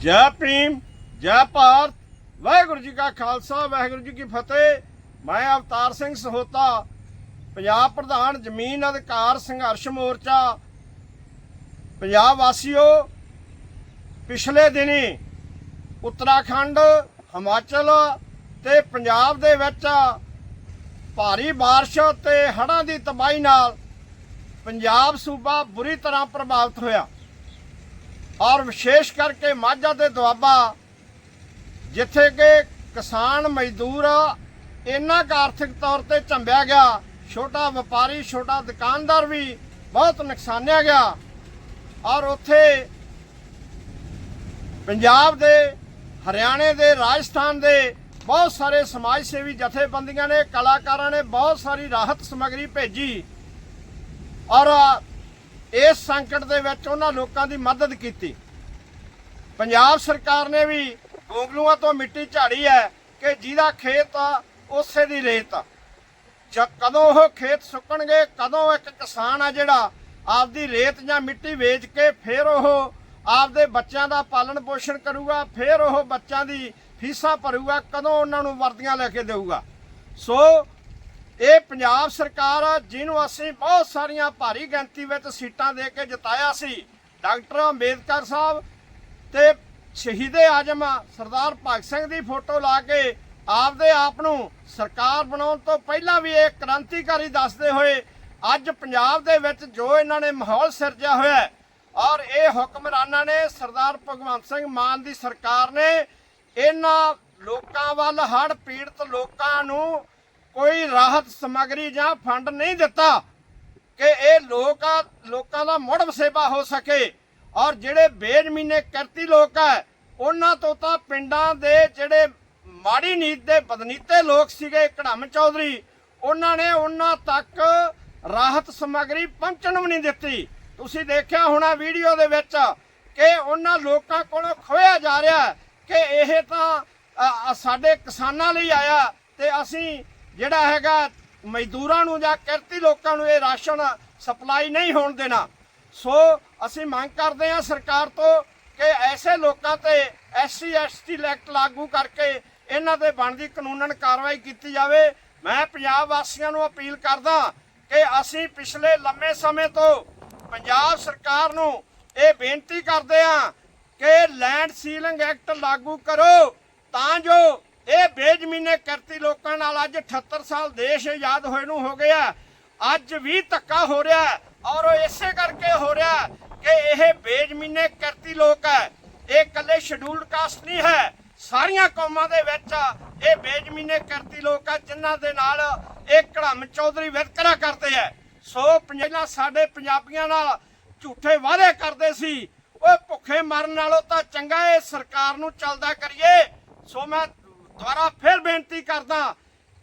ਜੈ ਭੀਮ ਜੈ ਭਾਰਤ ਵਾਹਿਗੁਰੂ ਜੀ ਕਾ ਖਾਲਸਾ ਵਾਹਿਗੁਰੂ ਜੀ ਕੀ ਫਤਿਹ ਮੈਂ ਅਵਤਾਰ ਸਿੰਘ ਸਹੋਤਾ ਪੰਜਾਬ ਪ੍ਰਧਾਨ ਜ਼ਮੀਨ ਅਧਿਕਾਰ ਸੰਘਰਸ਼ ਮੋਰਚਾ ਪੰਜਾਬ ਵਾਸੀਓ ਪਿਛਲੇ ਦਿਨੀ ਉੱਤਰਾਖੰਡ ਹਿਮਾਚਲ ਤੇ ਪੰਜਾਬ ਦੇ ਵਿੱਚ ਭਾਰੀ بارش ਤੇ ਹੜ੍ਹਾਂ ਦੀ ਤਬਾਹੀ ਨਾਲ ਪੰਜਾਬ ਸੂਬਾ ਬੁਰੀ ਤਰ੍ਹਾਂ ਪ੍ਰਭਾਵਿਤ ਹੋਇਆ ਔਰ ਵਿਸ਼ੇਸ਼ ਕਰਕੇ ਮਾਝਾ ਤੇ ਦੁਆਬਾ, ਜਿੱਥੇ ਕਿ ਕਿਸਾਨ ਮਜ਼ਦੂਰ ਇੰਨਾ ਕੁ ਆਰਥਿਕ ਤੌਰ ਤੇ ਝੰਬਿਆ ਗਿਆ, ਛੋਟਾ ਵਪਾਰੀ, ਛੋਟਾ ਦੁਕਾਨਦਾਰ ਵੀ ਬਹੁਤ ਨੁਕਸਾਨਿਆ ਗਿਆ। ਔਰ ਉੱਥੇ ਪੰਜਾਬ ਦੇ, ਹਰਿਆਣੇ ਦੇ, ਰਾਜਸਥਾਨ ਦੇ ਬਹੁਤ ਸਾਰੇ ਸਮਾਜ ਸੇਵੀ ਜਥੇਬੰਦੀਆਂ ਨੇ, ਕਲਾਕਾਰਾਂ ਨੇ ਬਹੁਤ ਸਾਰੀ ਰਾਹਤ ਸਮੱਗਰੀ ਭੇਜੀ। ਔਰ ਇਸ ਸੰਕਟ ਦੇ ਵਿੱਚ ਉਹਨਾਂ ਲੋਕਾਂ ਦੀ ਮਦਦ ਕੀਤੀ। ਪੰਜਾਬ ਸਰਕਾਰ ਨੇ ਵੀ ਗੋਗਲੂਆਂ ਤੋਂ ਮਿੱਟੀ ਝਾੜੀ ਹੈ ਕਿ ਜਿਹਦਾ ਖੇਤ ਆ, ਉਸੇ ਦੀ ਰੇਤ ਆ। ਜ- ਕਦੋਂ ਉਹ ਖੇਤ ਸੁੱਕਣਗੇ, ਕਦੋਂ ਇੱਕ ਕਿਸਾਨ ਆ ਜਿਹੜਾ ਆਪਦੀ ਰੇਤ ਜਾਂ ਮਿੱਟੀ ਵੇਚ ਕੇ ਫਿਰ ਉਹ ਆਪਦੇ ਬੱਚਿਆਂ ਦਾ ਪਾਲਣ ਪੋਸ਼ਣ ਕਰੂਗਾ, ਫਿਰ ਉਹ ਬੱਚਿਆਂ ਦੀ ਫੀਸਾਂ ਭਰੂਗਾ, ਕਦੋਂ ਉਹਨਾਂ ਨੂੰ ਵਰਦੀਆਂ ਲੈ ਕੇ ਦੇਊਗਾ। ਸੋ ਇਹ ਪੰਜਾਬ ਸਰਕਾਰ ਆ, ਜਿਹਨੂੰ ਅਸੀਂ ਬਹੁਤ ਸਾਰੀਆਂ ਭਾਰੀ ਗਿਣਤੀ ਵਿੱਚ ਸੀਟਾਂ ਦੇ ਕੇ ਜਿਤਾਇਆ ਸੀ। ਡਾਕਟਰ ਅੰਬੇਦਕਰ ਸਾਹਿਬ ਤੇ ਸ਼ਹੀਦੇ ਆਜਮ ਸਰਦਾਰ ਭਗਤ ਸਿੰਘ ਦੀ ਫੋਟੋ ਲਾ ਕੇ ਆਪਦੇ ਆਪ ਨੂੰ ਸਰਕਾਰ ਬਣਾਉਣ ਤੋਂ ਪਹਿਲਾਂ ਵੀ ਇਹ ਕ੍ਰਾਂਤੀਕਾਰੀ ਦੱਸਦੇ ਹੋਏ ਅੱਜ ਪੰਜਾਬ ਦੇ ਵਿੱਚ ਜੋ ਇਹਨਾਂ ਨੇ ਮਾਹੌਲ ਸਿਰਜਿਆ ਹੋਇਆ ਹੈ, ਔਰ ਇਹ ਹੁਕਮਰਾਨਾਂ ਨੇ ਸਰਦਾਰ ਭਗਵੰਤ ਸਿੰਘ ਮਾਨ ਦੀ ਸਰਕਾਰ ਨੇ ਇਹਨਾਂ ਲੋਕਾਂ ਵੱਲ ਹੜ੍ਹ ਪੀੜਤ ਲੋਕਾਂ ਨੂੰ ਕੋਈ ਰਾਹਤ ਸਮੱਗਰੀ ਜਾਂ ਫੰਡ ਨਹੀਂ ਦਿੱਤਾ ਕਿ ਇਹ ਲੋਕ ਲੋਕਾਂ ਦਾ ਮੁੜ ਵਸੇਬਾ ਹੋ ਸਕੇ। ਔਰ ਜਿਹੜੇ ਬੇਜ਼ਮੀਨੇ ਕਰਤੀ ਲੋਕ ਹੈ, ਉਹਨਾਂ ਤੋਂ ਤਾਂ ਪਿੰਡਾਂ ਦੇ ਜਿਹੜੇ ਮਾੜੀ ਨੀਤ ਦੇ ਬਦਨੀਤੇ ਲੋਕ ਸੀਗੇ ਕੜਮ ਚੌਧਰੀ, ਉਹਨਾਂ ਨੇ ਉਹਨਾਂ ਤੱਕ ਰਾਹਤ ਸਮੱਗਰੀ ਪਹੁੰਚਣ ਵੀ ਨਹੀਂ ਦਿੱਤੀ। ਤੁਸੀਂ ਦੇਖਿਆ ਹੋਣਾ ਵੀਡੀਓ ਦੇ ਵਿੱਚ ਕਿ ਉਹਨਾਂ ਲੋਕਾਂ ਕੋਲੋਂ ਖੋਇਆ ਜਾ ਰਿਹਾ ਕਿ ਇਹ ਤਾਂ ਸਾਡੇ ਕਿਸਾਨਾਂ ਲਈ ਆਇਆ ਤੇ ਅਸੀਂ ਜਿਹੜਾ ਹੈਗਾ ਮਜ਼ਦੂਰਾਂ ਨੂੰ ਜਾਂ ਕਿਰਤੀ ਲੋਕਾਂ ਨੂੰ ਇਹ ਰਾਸ਼ਨ ਸਪਲਾਈ ਨਹੀਂ ਹੋਣ ਦੇਣਾ। ਸੋ ਅਸੀਂ ਮੰਗ ਕਰਦੇ ਹਾਂ ਸਰਕਾਰ ਤੋਂ ਕਿ ਐਸੇ ਲੋਕਾਂ ਤੇ ਐਸਸੀ ਐਸਟੀ ਐਕਟ ਲਾਗੂ ਕਰਕੇ ਇਹਨਾਂ ਤੇ ਬਣਦੀ ਕਾਨੂੰਨਨ ਕਾਰਵਾਈ ਕੀਤੀ ਜਾਵੇ। ਮੈਂ ਪੰਜਾਬ ਵਾਸੀਆਂ ਨੂੰ ਅਪੀਲ ਕਰਦਾ ਕਿ ਅਸੀਂ ਪਿਛਲੇ ਲੰਮੇ ਸਮੇਂ ਤੋਂ ਪੰਜਾਬ ਸਰਕਾਰ ਨੂੰ ਇਹ ਬੇਨਤੀ ਕਰਦੇ ਹਾਂ ਕਿ ਲੈਂਡ ਸੀਲਿੰਗ ਐਕਟ ਲਾਗੂ ਕਰੋ ਤਾਂ ਜੋ ਇਹ ਕਰਤੀ ਲੋਕਾਂ ਨਾਲ ਅੱਜ 78 ਸਾਲ ਦੇਸ਼ ਆਜ਼ਾਦ ਹੋਏ ਨੂੰ ਹੋ ਗਿਆ। ਅੱਜ ਵੀ ਧੱਕਾ ਹੋ ਰਿਹਾ ਹੈ ਔਰ ਉਹ ਇਸੇ ਕਰਕੇ ਹੋ ਰਿਹਾ ਕਿ ਇਹ ਬੇਜ਼ਮੀਨੇ ਕਰਤੀ ਲੋਕ ਹੈ। ਇਹ ਇਕੱਲੇ ਸ਼ਡਿਊਲਡ ਕਾਸਟ ਨਹੀਂ ਹੈ। ਸਾਰੀਆਂ ਕੌਮਾਂ ਦੇ ਵਿੱਚ ਇਹ ਬੇਜ਼ਮੀਨੇ ਕਰਤੀ ਲੋਕ ਆ ਜਿਨ੍ਹਾਂ ਦੇ ਨਾਲ ਇਹ ਕੜਮ ਚੌਧਰੀ ਵਿਤਕਰਾ ਕਰਦੇ ਆ ਸੋ ਪਹਿਲਾਂ ਸਾਡੇ ਪੰਜਾਬੀਆਂ ਨਾਲ ਝੂਠੇ ਵਾਅਦੇ ਕਰਦੇ ਸੀ। ਓਏ ਭੁੱਖੇ ਮਰਨ ਨਾਲੋਂ ਤਾਂ ਚੰਗਾ ਇਹ ਸਰਕਾਰ ਨੂੰ ਚੱਲਦਾ ਕਰੀਏ। ਸੋ ਮੈਂ ਦੁਬਾਰਾ ਫਿਰ ਬੇਨਤੀ ਕਰਦਾ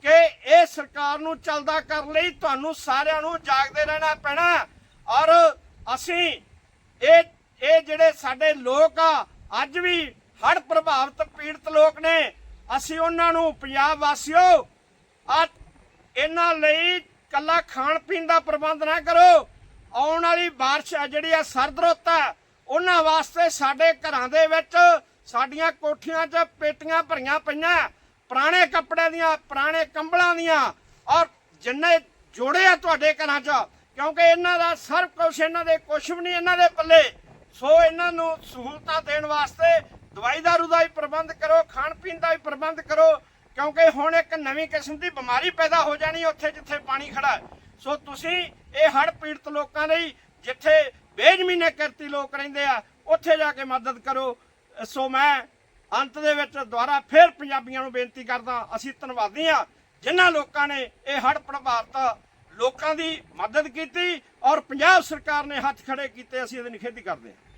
ਕਿ ਇਹ ਸਰਕਾਰ ਨੂੰ ਚੱਲਦਾ ਕਰਨ ਲਈ ਤੁਹਾਨੂੰ ਸਾਰਿਆਂ ਨੂੰ ਜਾਗਦੇ ਰਹਿਣਾ ਪੈਣਾ ਹੈ। ਔਰ ਅਸੀਂ ਇਹ ਇਹ ਜਿਹੜੇ ਸਾਡੇ ਲੋਕ ਆ ਅੱਜ ਵੀ ਹੜ੍ਹ ਪ੍ਰਭਾਵਿਤ ਪੀੜਤ ਲੋਕ ਨੇ ਅਸੀਂ ਉਹਨਾਂ ਨੂੰ ਪੰਜਾਬ ਵਾਸੀਓ ਆ ਇਹਨਾਂ ਲਈ ਕੱਲਾ ਖਾਣ ਪੀਣ ਦਾ ਪ੍ਰਬੰਧ ਨਾ ਕਰੋ ਆਉਣ ਵਾਲੀ بارش ਆ ਜਿਹੜੀ ਆ ਸਰਦ ਰੁੱਤ ਆ ਉਹਨਾਂ ਵਾਸਤੇ ਸਾਡੇ ਘਰਾਂ ਦੇ ਵਿੱਚ ਸਾਡੀਆਂ ਕੋਠੀਆਂ 'ਚ ਪੇਟੀਆਂ ਭਰੀਆਂ ਪਈਆਂ, ਪੁਰਾਣੇ ਕੱਪੜਿਆਂ ਦੀਆਂ, ਪੁਰਾਣੇ ਕੰਬਲਾਂ ਦੀਆਂ ਔਰ ਜਿੰਨੇ ਜੋੜੇ ਆ ਤੁਹਾਡੇ ਘਰਾਂ 'ਚ, ਕਿਉਂਕਿ ਇਹਨਾਂ ਦਾ ਸਭ ਕੁਝ ਇਹਨਾਂ ਦੇ ਕੁਝ ਵੀ ਨਹੀਂ ਇਹਨਾਂ ਦੇ ਪੱਲੇ। ਸੋ ਇਹਨਾਂ ਨੂੰ ਸਹੂਲਤਾਂ ਦੇਣ ਵਾਸਤੇ ਦਵਾਈ ਦਾਰੂ ਦਾ ਵੀ ਪ੍ਰਬੰਧ ਕਰੋ, ਖਾਣ ਪੀਣ ਦਾ ਵੀ ਪ੍ਰਬੰਧ ਕਰੋ, ਕਿਉਂਕਿ ਹੁਣ ਇੱਕ ਨਵੀਂ ਕਿਸਮ ਦੀ ਬਿਮਾਰੀ ਪੈਦਾ ਹੋ ਜਾਣੀ ਉੱਥੇ ਜਿੱਥੇ ਪਾਣੀ ਖੜਾ ਸੋ ਤੁਸੀਂ ਇਹ ਹੜ੍ਹ ਪੀੜਤ ਲੋਕਾਂ ਲਈ ਜਿੱਥੇ ਬੇਜ਼ਮੀਨੇ ਕਰਤੀ ਲੋਕ ਰਹਿੰਦੇ ਆ, ਉੱਥੇ ਜਾ ਕੇ ਮਦਦ ਕਰੋ। ਸੋ ਮੈਂ ਅੰਤ ਦੇ ਵਿੱਚ ਦੁਬਾਰਾ ਫਿਰ ਪੰਜਾਬੀਆਂ ਨੂੰ ਬੇਨਤੀ ਕਰਦਾ, ਅਸੀਂ ਧੰਨਵਾਦੀ ਆ ਜਿਨ੍ਹਾਂ ਲੋਕਾਂ ਨੇ ਇਹ ਹੜ੍ਹ ਪ੍ਰਭਾਵਿਤ ਲੋਕਾਂ ਦੀ ਮਦਦ ਕੀਤੀ ਔਰ ਪੰਜਾਬ ਸਰਕਾਰ ਨੇ ਹੱਥ ਖੜੇ ਕੀਤੇ, ਅਸੀਂ ਇਹਦੀ ਨਿਖੇਧੀ ਕਰਦੇ ਹਾਂ।